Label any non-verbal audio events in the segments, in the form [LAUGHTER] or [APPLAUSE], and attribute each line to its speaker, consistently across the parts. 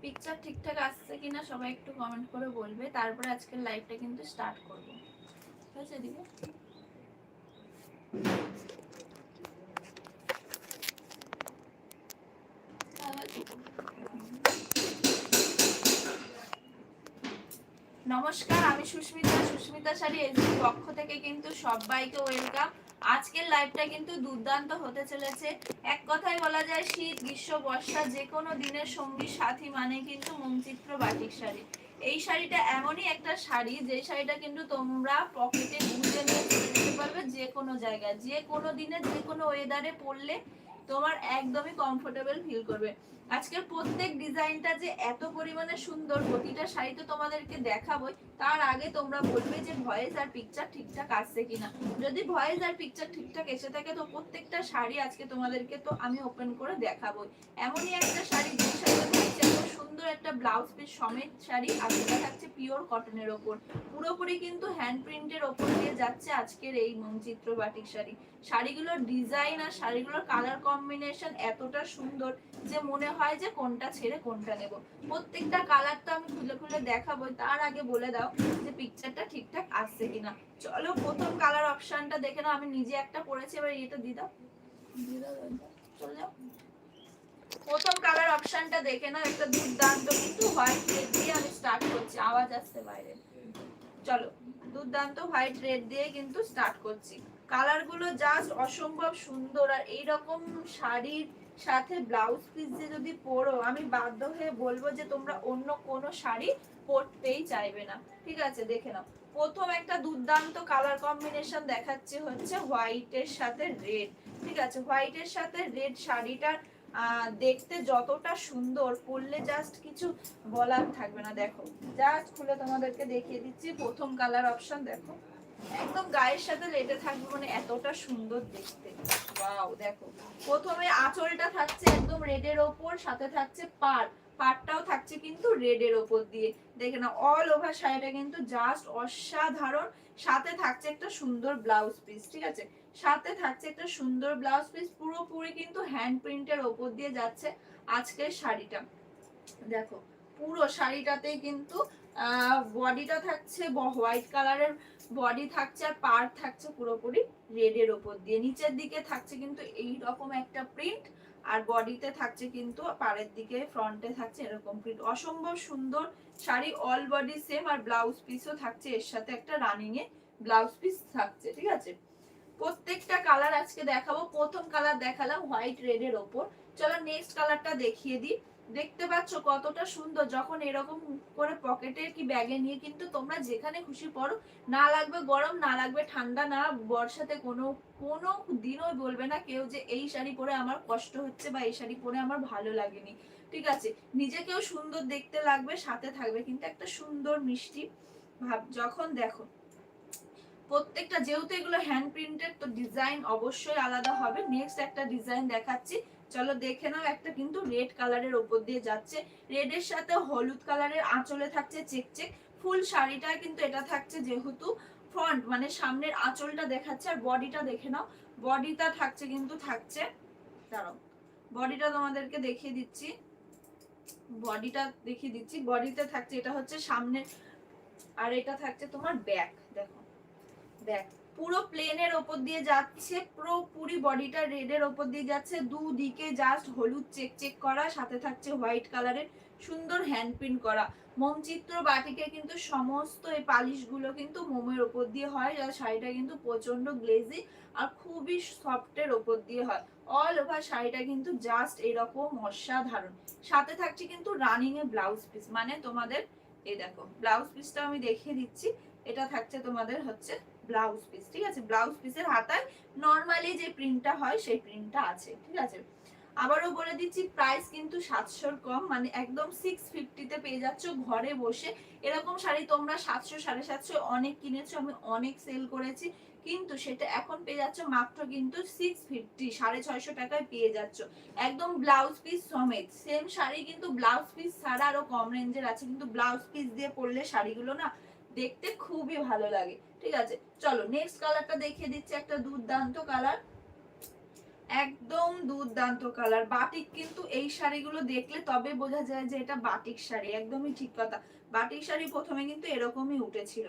Speaker 1: Picture ঠিকঠাক আসছে কিনা সবাই একটু কমেন্ট করে বলবে। তারপরে আজকের লাইভটা কিন্তু স্টার্ট ঠিক আছে দিদি নমস্কার, আমি সুস্মিতা। সুস্মিতা শাড়ি এজেন্সির পক্ষ থেকে কিন্তু সবাইকে ওয়েলকাম আজকের লাইভটা কিন্তু দুর্দান্ত হতে চলেছে। এক কথায় বলা যায়, শীত, গ্রীষ্ম, বর্ষা যে কোনো দিনের সঙ্গী সাথী মানে কিন্তু মনচিত্র বাটিক শাড়ি। এই শাড়িটা এমনই একটা শাড়ি যে শাড়িটা কিন্তু তোমরা পকেটে গুঁজে নিয়ে চলে পারবে যে কোনো জায়গায়। যে কোনো দিনে যে কোনো ওয়েদারে পরলে তোমার একদমই কমফোর্টেবল ফিল করবে। আজকের প্রত্যেক ডিজাইনটা যে এত পরিমাণে সুন্দর, প্রতিটা শাড়ি তো তোমাদেরকে দেখাবোই, তার আগে তোমরা বলবে যে ভয়েস আর পিকচার ঠিকঠাক আসছে কিনা। যদি ভয়েস আর পিকচার ঠিকঠাক এসে থাকে, তো প্রত্যেকটা শাড়ি আজকে তোমাদেরকে তো আমি ওপেন করে দেখাবোই। এমনই একটা শাড়ি, যে সুন্দর একটা ব্লাউজ পিস সমেত শাড়ি সেটা থাকছে পিওর কটনের ওপর। পুরোপুরি কিন্তু হ্যান্ড প্রিন্টের ওপর দিয়ে যাচ্ছে আজকের এই মনচিত্র বাটিক শাড়ি। শাড়িগুলোর ডিজাইন আর শাড়িগুলোর কালার কম্বিনেশন এতটা সুন্দর যে মনে হয় যে কোনটা ছেড়ে কোনটা নেব। প্রত্যেকটা কালার তো আমি খুলে খুলে দেখাবো, তার আগে বলে দাও যে পিকচারটা ঠিকঠাক আসছে কিনা। চলো প্রথম কালার অপশনটা দেখে নাও, আমি নিজে একটা পরেছি এবার এটা দিয়ে দাও। চলে যাও। প্রথম কালার অপশনটা দেখে একটা দুর্দান্ত, কিন্তু হোয়াইট রেড দিয়ে আমি স্টার্ট করছি, আওয়াজ আসছে বাইরে। চলো, দুর্দান্ত হোয়াইট রেড দিয়ে কিন্তু স্টার্ট করছি। কালারগুলো জাস্ট অসম্ভব সুন্দর, আর এইরকম শাড়ির সাথে ব্লাউজ পিস দিয়ে যদি পরো, আমি বাধ্য হয়ে বলব যে তোমরা অন্য কোনো শাড়ি পরতেই চাইবে না। ঠিক আছে? দেখে নাও। প্রথম একটা দুর্দান্ত কালার কম্বিনেশন দেখাচ্ছে হচ্ছে হোয়াইটের সাথে রেড ঠিক আছে? হোয়াইটের সাথে রেড শাড়িটার দেখতে যতটা সুন্দর, পরলে জাস্ট কিছু বলার থাকবে না। দেখো জাস্ট খুলে তোমাদেরকে দেখিয়ে দিচ্ছি। প্রথম কালার অপশন দেখো। একদম গায়ের সাথে লেটে থাকবে মানে এতটা সুন্দর দেখতে। ওয়াও, দেখো। প্রথমে আঁচলটা থাকছে একদম সাথে থাকছে পাড়টাও থাকছে কিন্তু দিয়ে। দেখে না অল ওভার শাড়িটা কিন্তু জাস্ট অসাধারণ। সাথে থাকছে একটা সুন্দর ব্লাউজ পিস ঠিক আছে? সাথে থাকছে একটা সুন্দর ব্লাউজ পিস পুরোপুরি কিন্তু হ্যান্ড প্রিন্টের ওপর দিয়ে যাচ্ছে আজকের শাড়িটা। দেখো, পুরো শাড়িটাতেই কিন্তু বডিটা থাকছে হোয়াইট কালারের বডি থাকছে আর পার্ট থাকছে পুরোপুরি রেডের ওপর দিয়ে। নিচের দিকে থাকছে কিন্তু এই রকম একটা প্রিন্ট আর বডিতে থাকছে কিন্তু পাড়ের দিকে ফ্রন্টে থাকছে এরকম প্রিন্ট অসম্ভব সুন্দর শাড়ি অল বডি সেম আর ব্লাউজ পিসও থাকছে। এর সাথে একটা রানিং এ ব্লাউজ পিস থাকছে, ঠিক আছে? প্রত্যেকটা কালার আজকে দেখাবো। প্রথম কালার দেখালাম হোয়াইট রেড এর ওপর। চলো নেক্সট কালারটা দেখিয়ে দিই। দেখতে পাচ্ছ কতটা সুন্দর। যখন এরকম করে পকেটে কি ব্যাগে নিয়ে কিন্তু তোমরা যেখানে খুশি পড়ো, না লাগবে গরম, না লাগবে ঠান্ডা, না বর্ষাতে কোনো কোনো দিনও বলবে না কেউ যে এই শাড়ি পরে আমার কষ্ট হচ্ছে বা এই শাড়ি পরে আমার ভালো লাগেনি। ঠিক আছে? নিজেকেও সুন্দর দেখতে লাগবে, সাথে থাকবে। কিন্তু একটা সুন্দর মিষ্টি ভাব যখন দেখো, প্রত্যেকটা যেহেতু এগুলো হ্যান্ড প্রিন্টেড তো ডিজাইন অবশ্যই আলাদা হবে। নেক্সট একটা ডিজাইন দেখাচ্ছি। চলো দেখে নাও, একটা কিন্তু রেড কালারের ওপর দিয়ে যাচ্ছে। রেডের সাথে হলুদ কালারের আঁচলে থাকছে, চেক চেক। ফুল শাড়িটা কিন্তু এটা থাকছে যেহেতু ফ্রন্ট মানে সামনের আঁচলটা দেখাচ্ছে। আর বডিটা দেখে নাও বডিটা থাকছে কিন্তু থাকছে, দাঁড়াও। বডিটা তোমাদেরকে দেখিয়ে দিচ্ছি। বডিটা দেখিয়ে দিচ্ছি। বডিতে থাকছে, এটা হচ্ছে সামনের, আর এটা থাকছে তোমার ব্যাক দেখো। ব্যাক পুরো প্লেনের ওপর দিয়ে যাচ্ছে, পুরো পুরি বডিটা রেডের ওপর দিয়ে যাচ্ছে, দুদিকে জাস্ট হলুদ চেক চেক করা, সাথে থাকছে হোয়াইট কালারের সুন্দর হ্যান্ড প্রিন্ট করা। মোমচিত্র বাটিকে কিন্তু সমস্ত এই পালিশগুলো কিন্তু মোমের ওপর দিয়ে হয় আর শাড়িটা কিন্তু প্রচণ্ড গ্লেজি আর খুবই সফটের ওপর দিয়ে হয়। অল ওভার শাড়িটা কিন্তু জাস্ট এরকম অসাধারণ। সাথে থাকছে কিন্তু রানিং এ ব্লাউজ পিস মানে তোমাদের, এই দেখো ব্লাউজ পিসটা আমি দেখিয়ে দিচ্ছি। এটা থাকছে তোমাদের হচ্ছে ব্লাউজ পিস ঠিক আছে? ব্লাউজ পিসের হাতায় নর্মালি যে প্রিন্টটা হয়, সেই প্রিন্টটা আছে, ঠিক আছে? আবারও বলে দিচ্ছি প্রাইস কিন্তু সাতশোর কম মানে একদম সিক্স ফিফটিতে পেয়ে যাচ্ছ ঘরে বসে। এরকম শাড়ি তোমরা সাতশো, সাড়ে সাতশো অনেক কিনেছো, আমি অনেক সেল করেছি, কিন্তু সেটা এখন পেয়ে যাচ্ছ মাত্র কিন্তু সিক্স ফিফটি সাড়ে ছয়শো টাকায় পেয়ে যাচ্ছ। একদম ব্লাউজ পিস সমেত। সেম শাড়ি কিন্তু ব্লাউজ পিস ছাড়া আরও কম রেঞ্জের আছে, কিন্তু ব্লাউজ পিস দিয়ে পরলে শাড়িগুলো না দেখতে খুবই ভালো লাগে। ঠিক আছে? চলো নেক্সট কালারটা দেখিয়ে দিচ্ছি একটা দুর্দান্ত কালার একদম দুর্দান্ত কালার বাটিক কিন্তু এই শাড়িগুলো দেখলে তবে বোঝা যায় যে এটা বাটিক শাড়ি, একদমই ঠিক কথা। বাটিক শাড়ি প্রথমে কিন্তু এরকমই উঠেছিল,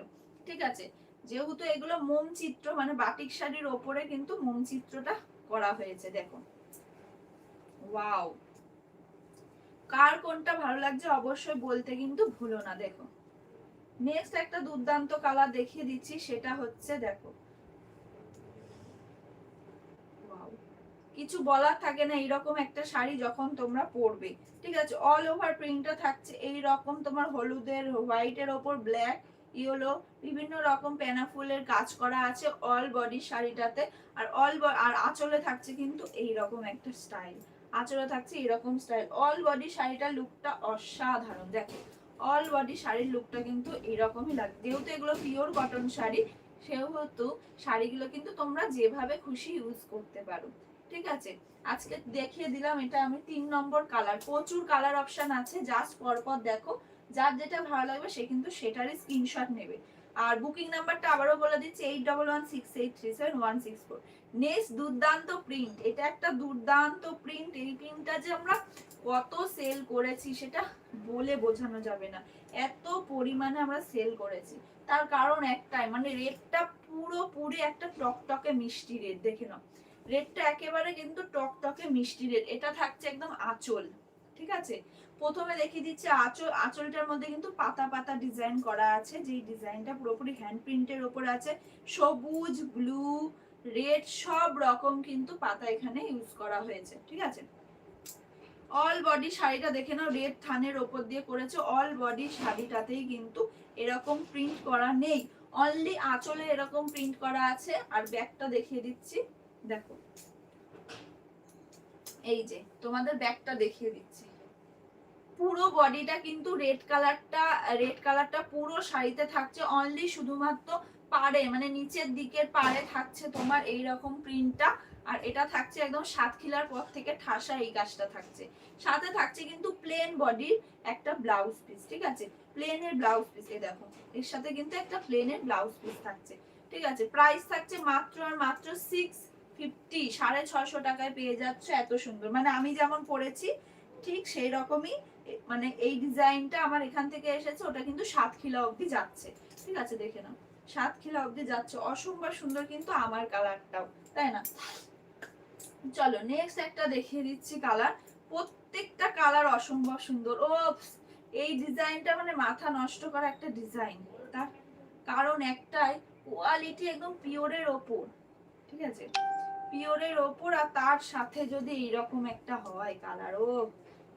Speaker 1: ঠিক আছে? যেহেতু এগুলো মোম চিত্র মানে বাটিক শাড়ির ওপরে কিন্তু মোম চিত্রটা করা হয়েছে, দেখো। ওয়াও কার কোনটা ভালো লাগছে অবশ্যই বলতে কিন্তু ভুলো না, দেখো। নেক্সট একটা দুর্দান্ত কালার দেখিয়ে দিচ্ছি, সেটা হচ্ছে দেখো. কিছু বলার থাকে না, এইরকম একটা শাড়ি যখন তোমরা পরবে। ঠিক আছে অল ওভার প্রিন্টটা থাকছে এই রকম তোমার হলুদের হোয়াইটের ওপর ব্ল্যাক ইয়েলো বিভিন্ন রকম ফুলের কাজ করা আছে অল বডি শাড়িটাতে। আর অল আর আঁচলে থাকছে কিন্তু এই রকম একটা স্টাইল আঁচলে থাকছে এরকম স্টাইল অল বডি শাড়িটার লুকটা অসাধারণ। দেখো অল বডি শাড়ির লুকটা কিন্তু এরকমই লাগে। যেহেতু এগুলো পিওর কটন শাড়ি, সেহেতু শাড়িগুলো কিন্তু তোমরা যেভাবে খুশি ইউজ করতে পারো। ঠিক আছে? আজকে দেখিয়ে দিলাম, এটা আমি তিন নম্বর কালার প্রচুর কালার অপশন আছে জাস্ট পরপর দেখো। যার যেটা ভালো লাগবে সে কিন্তু সেটারই স্ক্রিনশট নেবে। আর বুকিং নাম্বারটা আবারও বলে দিচ্ছি eight double one six eight three seven one six four next দুর্দান্ত প্রিন্ট এটা একটা দুর্দান্ত প্রিন্ট এই প্রিন্টটা যে আমরা কত সেল করেছি সেটা বলে বোঝানো যাবে না। এত পরিমাণে আমরা সেল করেছি। তার কারণ একটাই মানে রেটটা পুরোপুরি একটা টকটকে মিষ্টি রেট দেখে নাও। রেটটা একেবারে কিন্তু টকটকে মিষ্টি রেট এটা থাকছে একদম আঁচল, ঠিক আছে? প্রথমে দেখিয়ে দিচ্ছে আঁচল আঁচলটার মধ্যে কিন্তু পাতা পাতা ডিজাইন করা আছে, যেই ডিজাইনটা পুরোপুরি হ্যান্ড প্রিন্টের ওপর আছে। সবুজ ব্লু রেড সব রকম কিন্তু পাতা এখানে ইউজ করা হয়েছে, ঠিক আছে? অল বডি শাড়িটা দেখে নাও রেড থানের ওপর দিয়ে করেছে। অল বডি শাড়িটাতেই কিন্তু এরকম প্রিন্ট করা নেই। অনলি আঁচলে এরকম প্রিন্ট করা আছে। আর ব্যাগটা দেখিয়ে দিচ্ছি। দেখো। এই যে, তোমাদের ব্যাগটা দেখিয়ে দিচ্ছি। পুরো বডিটা কিন্তু রেড কালারটা রেড কালারটা পুরো শাড়িতে থাকছে। অনলি শুধুমাত্র পাড়ে মানে নিচের দিকের পাড়ে থাকছে তোমার এই রকম প্রিন্টটা আর এটা থাকছে একদম সাতখিলার পর থেকে ঠাসা এই কাজটা থাকছে। সাথে থাকছে কিন্তু প্লেন বডির একটা ব্লাউজ পিস ঠিক আছে? প্লেনের ব্লাউজ পিস এই দেখো। এর সাথে কিন্তু একটা প্লেনের ব্লাউজ পিস থাকছে, ঠিক আছে? প্রাইস থাকছে মাত্র আর মাত্র সিক্স ফিফটি সাড়ে ছশো টাকায় পেয়ে যাচ্ছ, এত সুন্দর। মানে আমি যেমন পরেছি, ঠিক সেই রকমই মানে এই ডিজাইনটা আমার এখান থেকে এসেছে, ওটা কিন্তু সাতখিলা অবধি যাচ্ছে। ঠিক আছে, দেখে নাও। সাতখিলা অবধি যাচ্ছে। অসম্ভব সুন্দর কিন্তু আমার কালারটাও, তাই না? চলো নেক্সট একটা দেখিয়ে দিচ্ছি কালার। প্রত্যেকটা কালার অসম্ভব সুন্দর। ও এই ডিজাইনটা মানে মাথা নষ্ট করা একটা ডিজাইন। তার কারণ একটাই কোয়ালিটি একদম পিওরের ওপর। ঠিক আছে? পিওরের ওপর আর তার সাথে যদি এইরকম একটা হয় কালার ও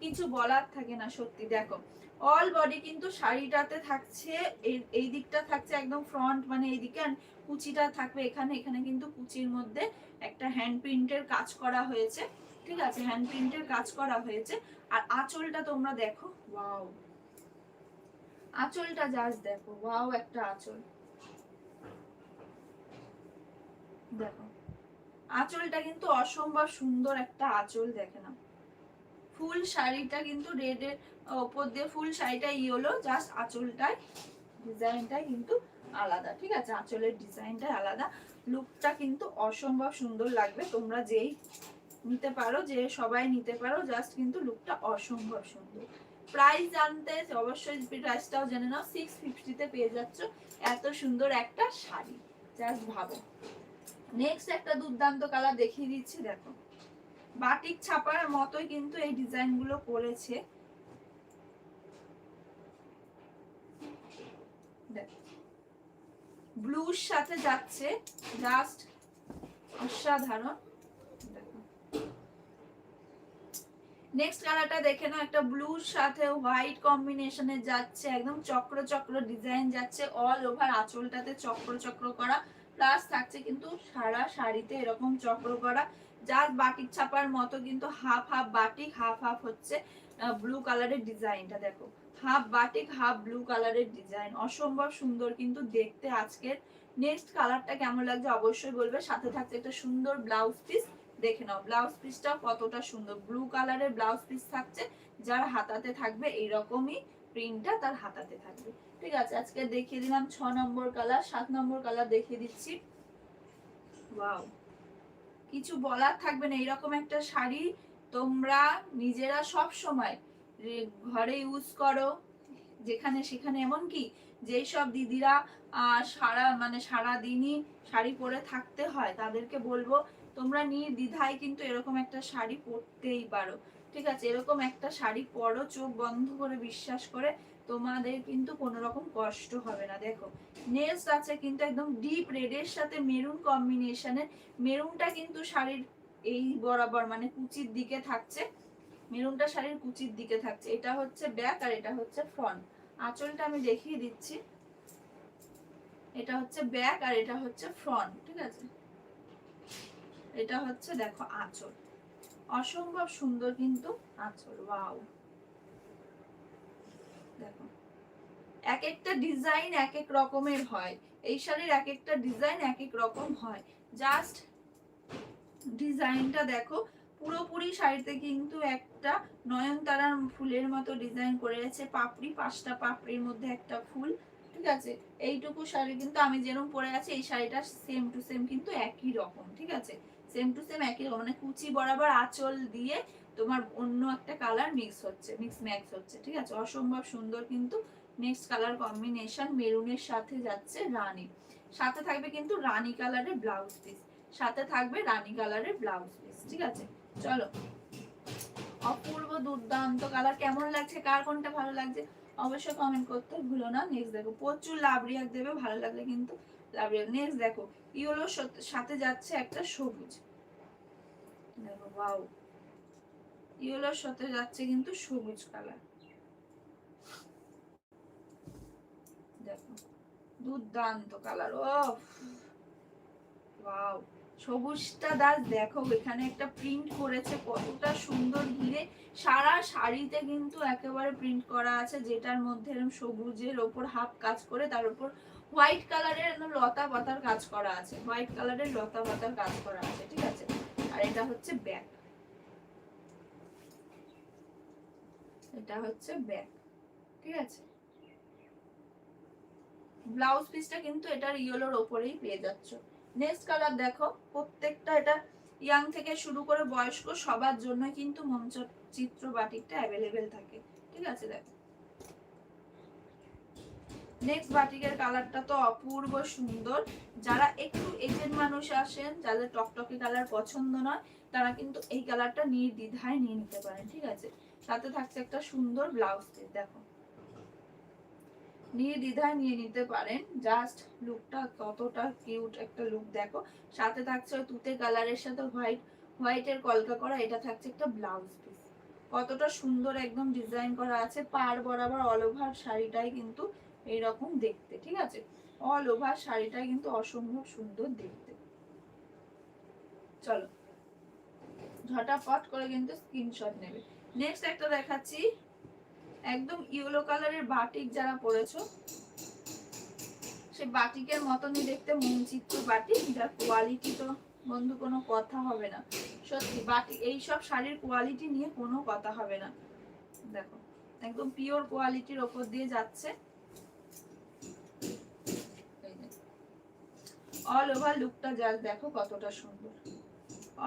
Speaker 1: কিছু বলার থাকে না সত্যি, দেখো। অল বডি কিন্তু শাড়িটাতে থাকছে, এই- দিকটা থাকছে একদম ফ্রন্ট মানে এইদিকে কুচিটা থাকবে এখানে। এখানে কিন্তু কুচির মধ্যে একটা হ্যান্ড প্রিন্টের কাজ করা হয়েছে, ঠিক আছে? হ্যান্ড প্রিন্টের কাজ করা হয়েছে। আর আঁচলটা তোমরা দেখো ওয়াও আঁচলটা জাস্ট দেখো ওয়াও একটা আঁচল। দেখো। আঁচলটা কিন্তু অসম্ভব সুন্দর একটা আঁচল, দেখে না ফুল শাড়িটা কিন্তু রেডের ওপর দিয়ে ফুল শাড়িটা ইয়েলো জাস্ট আঁচলটাই ডিজাইনটা কিন্তু আলাদা, ঠিক আছে? আঁচলের ডিজাইনটা আলাদা। লুকটা কিন্তু অসম্ভব সুন্দর লাগবে। তোমরা যেই নিতে পারো, যে সবাই নিতে পারো জাস্ট কিন্তু লুকটা অসম্ভব সুন্দর। প্রাইস জানতে অবশ্যই প্রাইসটাও জেনে নাও। সিক্স ফিফটিতে পেয়ে যাচ্ছ এত সুন্দর একটা শাড়ি। জাস্ট ভাবো। নেক্সট একটা দুর্দান্ত কালার দেখিয়ে দিচ্ছি, দেখো। বাটিক ছাপার মতোই কিন্তু এই ডিজাইনগুলো করেছে। ব্লুর সাথে যাচ্ছে, জাস্ট অসাধারণ। নেক্সট কালারটা দেখে নাও, একটা ব্লুর সাথে হোয়াইট কম্বিনেশনে যাচ্ছে, একদম চক্র চক্র ডিজাইন যাচ্ছে অল ওভার আঁচলটাতে চক্র চক্র করা প্লাস থাকছে কিন্তু সারা শাড়িতে এরকম চক্র করা জাস্ট বাটিক ছাপার মতো কিন্তু half half batik, half half হচ্ছে ব্লু কালারের ডিজাইনটা দেখো। হাফ বাটিক, হাফ ব্লু কালারের ডিজাইন। অসম্ভব সুন্দর কিন্তু দেখতে আজকের। নেক্সট কালারটা কেমন লাগছে অবশ্যই বলবে। সাথে থাকছে একটা সুন্দর ব্লাউজ পিস দেখে নাও ব্লাউজ পিসটা কতটা সুন্দর। ব্লু কালারের ব্লাউজ পিস থাকছে, যার হাতাতে থাকবে এইরকমই প্রিন্টটা তার হাতাতে থাকবে। ঠিক আছে, আজকে দেখিয়ে দিলাম ছ নম্বর কালার সাত নম্বর কালার দেখিয়ে দিচ্ছি। ওয়াও কিছু বলার থাকবে না। এরকম একটা শাড়ি তোমরা নিজেরা সব সময় ঘরে ইউজ করো, যেখানে সেখানে। এমন কি যেই সব দিদিরা সারা মানে সারা দিনই শাড়ি পরে থাকতে হয়, তাদেরকে বলব, তোমরা নির্দ্বিধায় কিন্তু এরকম একটা শাড়ি পরতেই পারো। ঠিক আছে, এরকম একটা শাড়ি পরো, চোখ বন্ধ করে বিশ্বাস করে তোমাদের কিন্তু কোনো রকম কষ্ট হবে না। দেখো নেক্সট আছে কিন্তু একদম ডিপ রেডের সাথে মেরুন কম্বিনেশনের মেরুনটা কিন্তু শাড়ির এই বরাবর মানে কুচির দিকে থাকছে। মেরুনটা শাড়ির কুচির দিকে থাকছে। এটা হচ্ছে ব্যাক আর এটা হচ্ছে ফ্রন্ট আঁচলটা আমি দেখিয়ে দিচ্ছি। এটা হচ্ছে ব্যাক আর এটা হচ্ছে ফ্রন্ট ঠিক আছে? এটা হচ্ছে, দেখো, আঁচল। অসম্ভব সুন্দর কিন্তু আঁচল ওয়াও দেখো। এক একটা ডিজাইন এক এক রকমের হয়। এই শাড়ির এক একটা ডিজাইন এক এক রকম হয়। জাস্ট ডিজাইনটা দেখো, পুরোপুরি শাড়িতে কিন্তু একটা ফুলের মতো ডিজাইন করেছে পাপড়ি, পাঁচটা পাপড়ির মধ্যে একটা ফুল, ঠিক আছে? এইটুকু শাড়ি কিন্তু আমি যেরকম পরে আছি, এই শাড়িটা সেম টু সেম কিন্তু একই রকম, ঠিক আছে? সেম টু সেম একই রকম মানে কুচি বরাবর আঁচল দিয়ে তোমার অন্য একটা কালার মিক্স হচ্ছে মিক্স ম্যাক্স হচ্ছে, ঠিক আছে? অসম্ভব সুন্দর কিন্তু নেক্সট কালার কম্বিনেশন মেরুনের সাথে যাচ্ছে রানী। সাথে থাকবে কিন্তু রানী কালারের ব্লাউজ পিস সাথে থাকবে রানী কালারের ব্লাউজ পিস ঠিক আছে? চলো। অপূর্ব দুর্দান্ত কালার কেমন লাগছে? কার কোনটা ভালো লাগছে? অবশ্যই কমেন্ট করতে ভুলো না। নেক্সট দেখো, প্রচুর লাভ রিয়াক দেবে, ভালো লাগলে কিন্তু লাভ রিয়াক নেক্সট দেখো, ইয়েলো সাথে যাচ্ছে একটা সবুজ। দেখো ওয়াও ইয়েলোর সাথে যাচ্ছে কিন্তু সবুজ কালার। দেখো, দুর্দান্ত কালার ও সবুজটা দাস, দেখো, এখানে একটা প্রিন্ট করেছে, কতটা সুন্দর ঘিরে। সারা শাড়িতে কিন্তু একেবারে প্রিন্ট করা আছে, যেটার মধ্যে এরকম সবুজের ওপর হাফ কাজ করে, তার উপর হোয়াইট কালারের লতা পাতার কাজ করা আছে, হোয়াইট কালারের লতা পাতার কাজ করা আছে, ঠিক আছে? আর এটা হচ্ছে ব্যাক এটা হচ্ছে ব্যাক ঠিক আছে? ব্লাউজ পিসটা কিন্তু এটার ইয়েলোর ওপরেই পেয়ে যাচ্ছ। নেক্সট কালার দেখো, প্রত্যেকটা এটা ইয়াং থেকে শুরু করে বয়স্ক সবার জন্য কিন্তু মঞ্চ চিত্র বাটিকটা অ্যাভেলেবেল থাকে, ঠিক আছে দেখো? নেক্সট বাটিকের কালারটা তো অপূর্ব সুন্দর। যারা একটু এজেড মানুষ আসেন, যাদের টকটকে কালার পছন্দ নয়, তারা কিন্তু এই কালারটা নির্দ্বিধায় নিয়ে নিতে পারেন, ঠিক আছে? সাথে থাকছে একটা সুন্দর ব্লাউজ পিস দেখো। নির্দ্বিধায় নিয়ে নিতে পারেন। জাস্ট লুকটা কতটা কিউট একটা লুক দেখো। সাথে থাকছে তুতে কালারের সাথে হোয়াইট হোয়াইটের কলকা করা, এটা থাকছে একটা ব্লাউজ পিস কতটা সুন্দর একদম ডিজাইন করা আছে, পার বরাবর অল ওভার শাড়িটাই কিন্তু এইরকম দেখতে, ঠিক আছে? অল ওভার শাড়িটাই কিন্তু অসম্ভব সুন্দর দেখতে। চলো ঝটাপট করে কিন্তু স্ক্রিনশট নেবে। নেক্সট একটা দেখাচ্ছি। একদম ইয়েলো কালারের বাটিক যারা পরেছো সে বাটিকের মতনই দেখতে মনচিত্র বাটিক যার কোয়ালিটি তো বন্ধু কোনো কথা হবে না। সত্যি বাটিক এইসব শাড়ির কোয়ালিটি নিয়ে কোনো কথা হবে না। দেখো, একদম পিওর কোয়ালিটির ওপর দিয়ে যাচ্ছে। অল ওভার লুকটা জাস্ট দেখো কতটা সুন্দর।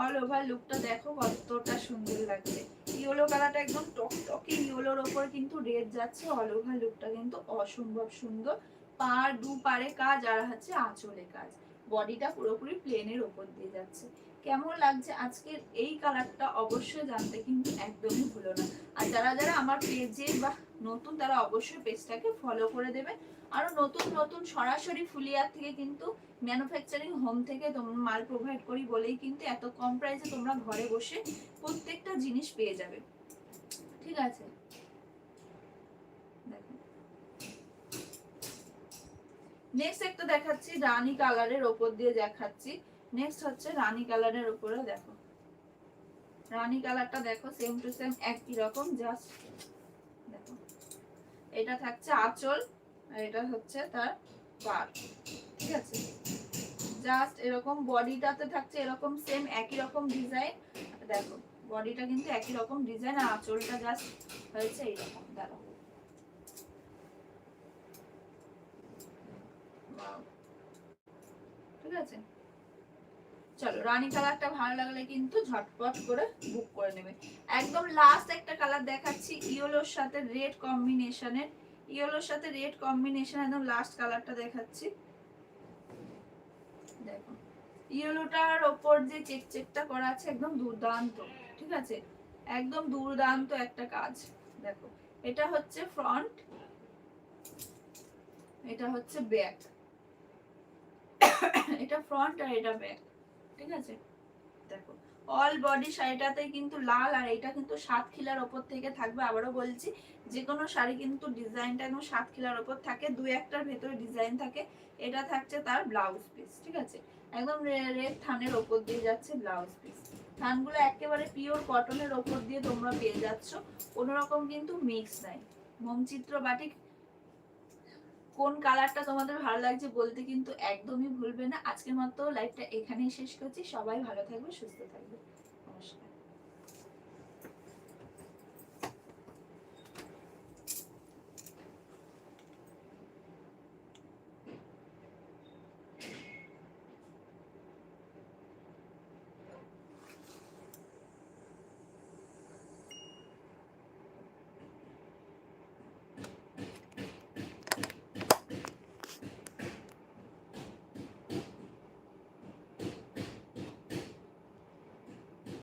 Speaker 1: অল ওভার লুকটা দেখো কতটা সুন্দর লাগছে। ইয়েলো কালারটা একদম টকটকে ইয়েলোর ওপর কিন্তু রেড যাচ্ছে। অল ওভার লুকটা কিন্তু অসম্ভব সুন্দর। পা দু পারে কাজ, আর হচ্ছে আঁচলে কাজ। বডিটা পুরোপুরি প্লেনের ওপর দিয়ে যাচ্ছে। কেমন লাগছে? আজকের এই কালারটা অবশ্যই জানতে কিন্তু একদমই ভুলো না। আর যারা যারা আমার পেজে বা নতুন, তারা অবশ্যই পেজটাকে ফলো করে দেবে। আরও নতুন নতুন সরাসরি ফুলিয়ার থেকে কিন্তু ম্যানুফ্যাকচারিং হোম থেকে তোমরা মাল প্রোভাইড করি বলেই কিন্তু এত কম প্রাইসে তোমরা ঘরে বসে প্রত্যেকটা জিনিস পেয়ে যাবে। ঠিক আছে? নেক্সট একটা দেখাচ্ছি, রানী কালারের ওপর দিয়ে দেখাচ্ছি। নেক্সট হচ্ছে রানী কালারের উপরে দেখো। রানী কালারটা দেখো সেম টু সেম একই রকম জাস্ট দেখো। এটা থাকছে আঁচল এটা হচ্ছে তার পার ঠিক আছে? জাস্ট এরকম বডিটাতে থাকছে এরকম সেম একই রকম ডিজাইন দেখো, বডিটা কিন্তু একই রকম ডিজাইন আর আঁচলটা জাস্ট হয়েছে এইরকম দেখো। ঠিক আছে? চলো, রানী কালারটা ভালো লাগলে কিন্তু ঝটপট করে বুক করে নেবে। একদম লাস্ট একটা কালার দেখাচ্ছি, ইয়েলোর সাথে রেড কম্বিনেশনের ইয়েলোর সাথে রেড কম্বিনেশন একদম লাস্ট কালারটা দেখাচ্ছি। দেখো, ইয়েলোটার ওপর যে চেক চেকটা করা আছে একদম দুর্দান্ত, ঠিক আছে? একদম দুর্দান্ত একটা কাজ। দেখো, এটা হচ্ছে ফ্রন্ট এটা হচ্ছে ব্যাক [COUGHS] এটা ফ্রন্ট আর এটা ব্যাক ঠিক আছে? দেখো অল বডি শাড়িটাতে কিন্তু লাল আর এটা কিন্তু সাত খিলার ওপর থেকে থাকবে। আবারও বলছি যে কোনো শাড়ি কিন্তু ডিজাইনটা সাত খিলার ওপর থাকে একটার ভেতরে ডিজাইন থাকে, এটা থাকছে তার ব্লাউজ পিস ঠিক আছে? একদম রেড থানের ওপর দিয়ে যাচ্ছে ব্লাউজ পিস থানগুলো একেবারে পিওর কটনের ওপর দিয়ে তোমরা পেয়ে যাচ্ছ কোনো রকম কিন্তু মিক্স নাই। মোমচিত্র বাটিক কোন কালারটা তোমাদের ভালো লাগছে বলতে কিন্তু একদমই ভুলবে না। আজকের মতো লাইভটা এখানেই শেষ করছি। সবাই ভালো থাকবে, সুস্থ থাকবে। নমস্কার।